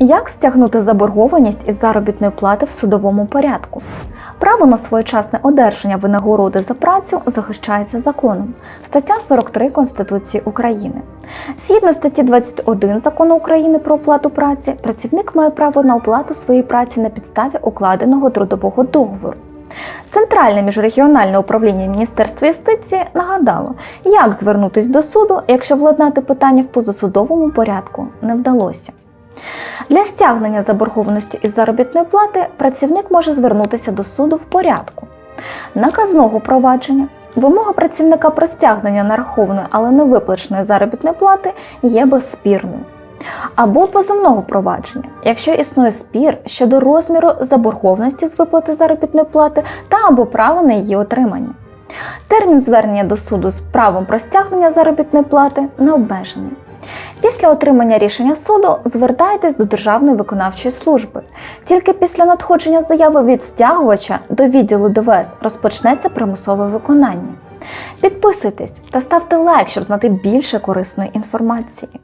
Як стягнути заборгованість із заробітної плати в судовому порядку? Право на своєчасне одержання винагороди за працю захищається законом. Стаття 43 Конституції України. Згідно статті 21 Закону України про оплату праці, працівник має право на оплату своєї праці на підставі укладеного трудового договору. Центральне міжрегіональне управління Міністерства юстиції нагадало, як звернутись до суду, якщо владнати питання в позасудовому порядку не вдалося. Для стягнення заборгованості із заробітної плати працівник може звернутися до суду в порядку наказного провадження. Вимога працівника про стягнення нарахованої, але не виплаченої заробітної плати є безспірною. Або позовного провадження, якщо існує спір щодо розміру заборгованості з виплати заробітної плати та або права на її отримання. Термін звернення до суду з правом про стягнення заробітної плати не обмежений. Після отримання рішення суду звертайтесь до Державної виконавчої служби. Тільки після надходження заяви від стягувача до відділу ДВС розпочнеться примусове виконання. Підписуйтесь та ставте лайк, щоб знати більше корисної інформації.